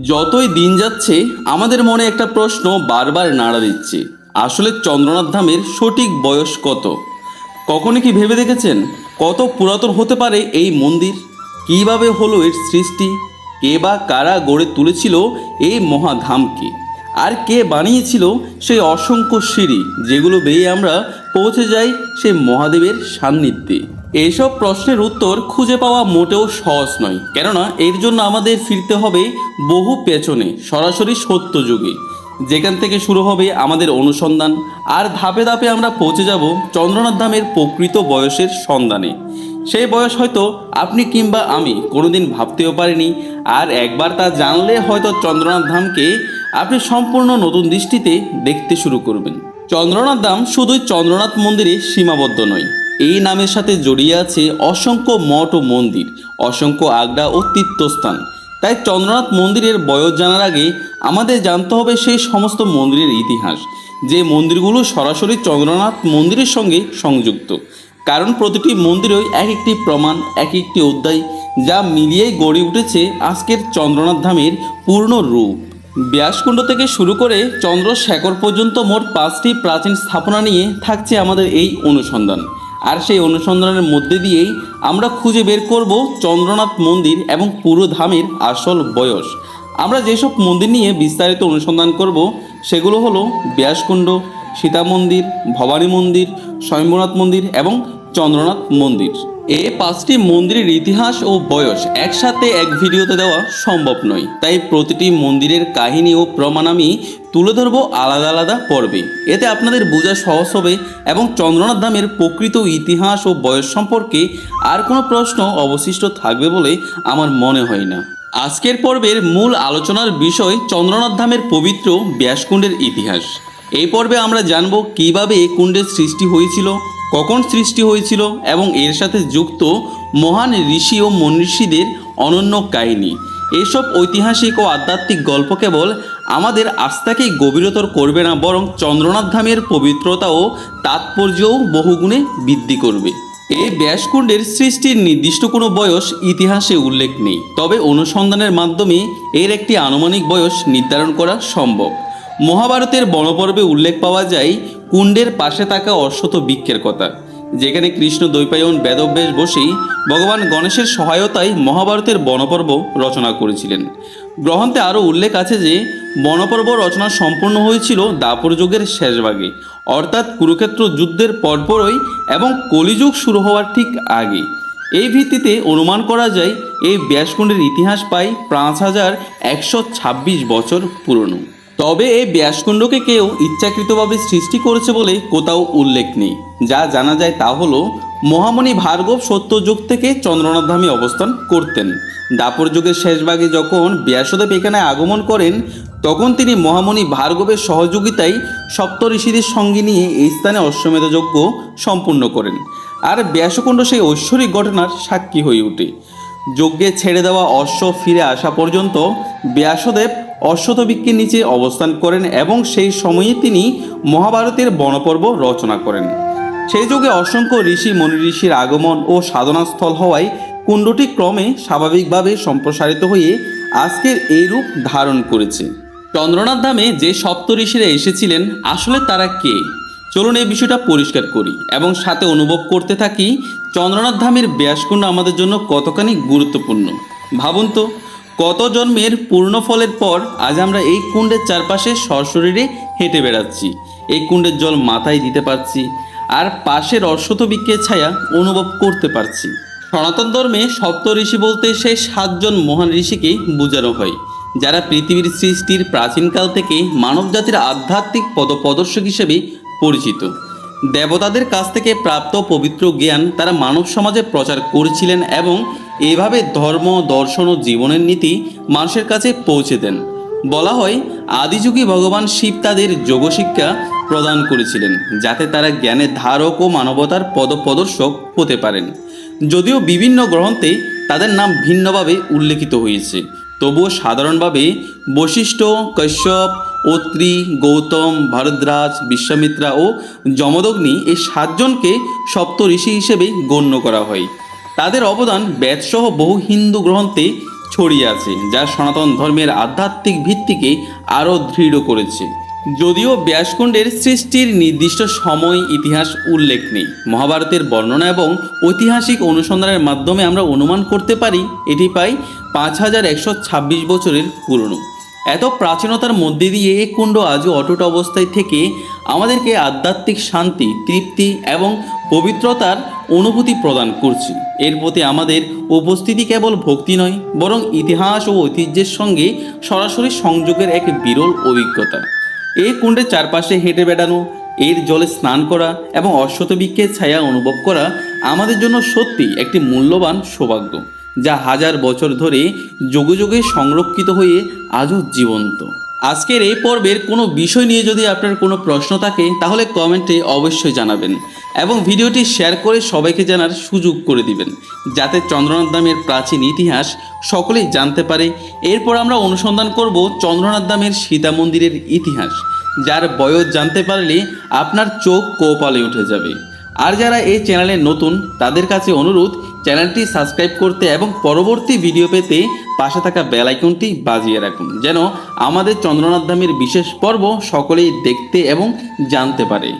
যতই দিন যাচ্ছে, আমাদের মনে একটা প্রশ্ন বারবার নাড়া দিচ্ছে। আসলে চন্দ্রনাথ ধামের সঠিক বয়স কত? কখনো কি ভেবে দেখেছেন কত পুরাতন হতে পারে এই মন্দির? কীভাবে হলো এর সৃষ্টি? কে বা কারা গড়ে তুলেছিল এই মহাধামকে? আর কে বানিয়েছিল সেই অসংখ্য সিঁড়ি যেগুলো বেয়ে আমরা পৌঁছে যাই সেই মহাদেবের সান্নিধ্যে? এইসব প্রশ্নের উত্তর খুঁজে পাওয়া মোটেও সহজ নয়। কেননা এর জন্য আমাদের ফিরতে হবে বহু পেছনে, সরাসরি সত্য যুগে। যেখান থেকে শুরু হবে আমাদের অনুসন্ধান, আর ধাপে ধাপে আমরা পৌঁছে যাব চন্দ্রনাথ ধামের প্রকৃত বয়সের সন্ধানে। সেই বয়স হয়তো আপনি কিংবা আমি কোনোদিন ভাবতেও পারিনি, আর একবার তা জানলে হয়তো চন্দ্রনাথ ধামকে আপনি সম্পূর্ণ নতুন দৃষ্টিতে দেখতে শুরু করবেন। চন্দ্রনাথ ধাম শুধুই চন্দ্রনাথ মন্দিরে সীমাবদ্ধ নয়। এই নামের সাথে জড়িয়ে আছে অসংখ্য মঠ ও মন্দির, অসংখ্য আগ্রা ও তীর্থস্থান। তাই চন্দ্রনাথ মন্দিরের বয়স জানার আগে আমাদের জানতে হবে সেই সমস্ত মন্দিরের ইতিহাস, যে মন্দিরগুলো সরাসরি চন্দ্রনাথ মন্দিরের সঙ্গে সংযুক্ত। কারণ প্রতিটি মন্দিরই এক একটি প্রমাণ, এক একটি অধ্যায়, যা মিলিয়েই গড়ে উঠেছে আজকের চন্দ্রনাথ ধামের পূর্ণ রূপ। ব্যাসকুণ্ড থেকে শুরু করে চন্দ্রশেখর পর্যন্ত মোট পাঁচটি প্রাচীন স্থাপনা নিয়ে থাকছে আমাদের এই অনুসন্ধান। আর সেই অনুসন্ধানের মধ্যে দিয়েই আমরা খুঁজে বের করব চন্দ্রনাথ মন্দির এবং পুরো ধামের আসল বয়স। আমরা যেসব মন্দির নিয়ে বিস্তারিত অনুসন্ধান করব, সেগুলো হলো ব্যাসকুণ্ড সীতা মন্দির ভবানী মন্দির, স্বয়ম্ভনাথ মন্দির এবং চন্দ্রনাথ মন্দির। এ পাঁচটি মন্দিরের ইতিহাস ও বয়স একসাথে এক ভিডিওতে দেওয়া সম্ভব নয়। তাই প্রতিটি মন্দিরের কাহিনী ও প্রমাণ আমি তুলে ধরবো আলাদা আলাদা পর্বে। এতে আপনাদের বোঝা সহজ হবে এবং চন্দ্রনাথ ধামের প্রকৃত ইতিহাস ও বয়স সম্পর্কে আর কোনো প্রশ্ন অবশিষ্ট থাকবে বলে আমার মনে হয় না। আজকের পর্বের মূল আলোচনার বিষয় চন্দ্রনাথ ধামের পবিত্র ব্যাসকুণ্ডের ইতিহাস। এই পর্বে আমরা জানব কীভাবে এই কুণ্ডের সৃষ্টি হয়েছিল কখন সৃষ্টি হয়েছিল এবং এর সাথে যুক্ত মহান ঋষি ও মনীষীদের অনন্য কাহিনী। এসব ঐতিহাসিক ও আধ্যাত্মিক গল্প কেবল আমাদের আস্থাকেই গভীরতর করবে না, বরং চন্দ্রনাথ ধামের পবিত্রতা ও তাৎপর্যও বহুগুণে বৃদ্ধি করবে। এই ব্যাসকুণ্ডের সৃষ্টির নির্দিষ্ট কোনো বয়স ইতিহাসে উল্লেখ নেই, তবে অনুসন্ধানের মাধ্যমে এর একটি আনুমানিক বয়স নির্ধারণ করা সম্ভব। মহাভারতের বনপর্বে উল্লেখ পাওয়া যায় কুণ্ডের পাশে থাকা অশ্বত বৃক্ষের কথা। যেখানে কৃষ্ণ দৈপায়ন বেদব্যাস বসেই ভগবান গণেশের সহায়তায় মহাভারতের বনপর্ব রচনা করেছিলেন। গ্রন্থে আরও উল্লেখ আছে যে, বনপর্ব রচনা সম্পূর্ণ হয়েছিল দাপর যুগের শেষ ভাগে। অর্থাৎ কুরুক্ষেত্র যুদ্ধের পরপরই এবং কলিযুগ শুরু হওয়ার ঠিক আগে। এই ভিত্তিতে অনুমান করা যায়, এই ব্যাসকুণ্ডের ইতিহাস পাই পাঁচ হাজার একশো ছাব্বিশ বছর পুরনো। তবে এই ব্যাসকুণ্ডকে কেউ ইচ্ছাকৃতভাবে সৃষ্টি করেছে বলে কোথাও উল্লেখ নেই। যা জানা যায় তা হলো, মহামণি ভার্গব সত্যযুগ থেকে চন্দ্রনাথ ধামে অবস্থান করতেন। দাপর যুগের শেষভাগে যখন ব্যাসদেব এখানে আগমন করেন, তখন তিনি মহামণি ভার্গবের সহযোগিতায় সপ্ত ঋষিদের সঙ্গে নিয়ে এই স্থানে অশ্বমেধ যজ্ঞ সম্পূর্ণ করেন। আর ব্যাসকুণ্ড সেই ঐশ্বরিক ঘটনার সাক্ষী হয়ে ওঠে। যজ্ঞে ছেড়ে দেওয়া অশ্ব ফিরে আসা পর্যন্ত ব্যাসদেব অশ্বতবৃক্ষের নিচে অবস্থান করেন এবং সেই সময়ে তিনি মহাভারতের বনপর্ব রচনা করেন। সেই যুগে অসংখ্য ঋষি, মনি ঋষির আগমন ও সাধনাস্থল হওয়ায় কুণ্ডটি ক্রমে স্বাভাবিকভাবে সম্প্রসারিত হয়ে আজকের এই রূপ ধারণ করেছে। চন্দ্রনাথ ধামে যে সপ্ত ঋষিরা এসেছিলেন, আসলে তারা কে? চলুন এই বিষয়টা পরিষ্কার করি এবং সাথে অনুভব করতে থাকি, চন্দ্রনাথ ধামের ব্যাসকুণ্ড আমাদের জন্য কতখানি গুরুত্বপূর্ণ। ভাবুন তো কত জন্মের পূর্ণ ফলের পর আজ আমরা এই কুণ্ডের চারপাশে সশরীরে হেঁটে বেড়াচ্ছি। এই কুণ্ডের জল মাথায় দিতে পারছি, আর পাশের অশ্বত বৃক্ষের ছায়া অনুভব করতে পারছি। সনাতন ধর্মে সপ্ত ঋষি বলতে সেই সাতজন মহান ঋষিকে বোঝানো হয়, যারা পৃথিবীর সৃষ্টির প্রাচীনকাল থেকে মানব জাতির আধ্যাত্মিক পদপ্রদর্শক হিসেবে পরিচিত। দেবতাদের কাছ থেকে প্রাপ্ত পবিত্র জ্ঞান তারা মানব সমাজে প্রচার করেছিলেন এবং এভাবে ধর্ম, দর্শন ও জীবনের নীতি মানুষের কাছে পৌঁছে দেন। বলা হয়, আদিযুগী ভগবান শিব তাদের যোগশিক্ষা প্রদান করেছিলেন, যাতে তারা জ্ঞানের ধারক ও মানবতার পদপ্রদর্শক হতে পারেন। যদিও বিভিন্ন গ্রন্থে তাদের নাম ভিন্নভাবে উল্লেখিত হয়েছে, তবুও সাধারণভাবে বশিষ্ঠ, কশ্যপ, অত্রি, গৌতম ভরদ্রাজ বিশ্বামিত্রা ও যমদগ্নি এই সাতজনকে সপ্ত ঋষি হিসেবে গণ্য করা হয়। তাদের অবদান বেদসহ বহু হিন্দু গ্রন্থে ছড়িয়ে আছে, যা সনাতন ধর্মের আধ্যাত্মিক ভিত্তিকে আরও দৃঢ় করেছে। যদিও ব্যাসকুণ্ডের সৃষ্টির নির্দিষ্ট সময় ইতিহাস উল্লেখ নেই। মহাভারতের বর্ণনা এবং ঐতিহাসিক অনুসন্ধানের মাধ্যমে আমরা অনুমান করতে পারি, এটি প্রায় পাঁচ হাজার একশো ছাব্বিশ বছরের পুরনো। এত প্রাচীনতার মধ্যে দিয়ে এই কুণ্ড আজও অটুট অবস্থায় থেকে আমাদেরকে আধ্যাত্মিক শান্তি, তৃপ্তি এবং পবিত্রতার অনুভূতি প্রদান করছে। এর প্রতি আমাদের উপস্থিতি কেবল ভক্তি নয়, বরং ইতিহাস ও ঐতিহ্যের সঙ্গে সরাসরি সংযোগের এক বিরল অভিজ্ঞতা। এই কুণ্ডের চারপাশে হেঁটে বেড়ানো, এর জলে স্নান করা এবং অশ্বত বৃক্ষের ছায়া অনুভব করা আমাদের জন্য সত্যি একটি মূল্যবান সৌভাগ্য, যা হাজার বছর ধরে যুগে যুগে সংরক্ষিত হয়ে আজও জীবন্ত। আজকের এই পর্বের কোনো বিষয় নিয়ে যদি আপনার কোনো প্রশ্ন থাকে, তাহলে কমেন্টে অবশ্যই জানাবেন। এবং ভিডিওটি শেয়ার করে সবাইকে জানার সুযোগ করে দিবেন, যাতে চন্দ্রনাথ ধামের প্রাচীন ইতিহাস সকলেই জানতে পারে। এরপর আমরা অনুসন্ধান করব চন্দ্রনাথ ধামের সীতা মন্দিরের ইতিহাস, যার বয়স জানতে পারলে আপনার চোখ কোপালে উঠে যাবে। আর যারা এই চ্যানেলে নতুন, তাদের কাছে অনুরোধ, চ্যানেলটি সাবস্ক্রাইব করতে এবং পরবর্তী ভিডিও পেতে পাশে থাকা বেল আইকনটি বাজিয়ে রাখুন, যেন আমাদের চন্দ্রনাথ ধামের বিশেষ পর্ব সকলেই দেখতে এবং জানতে পারে।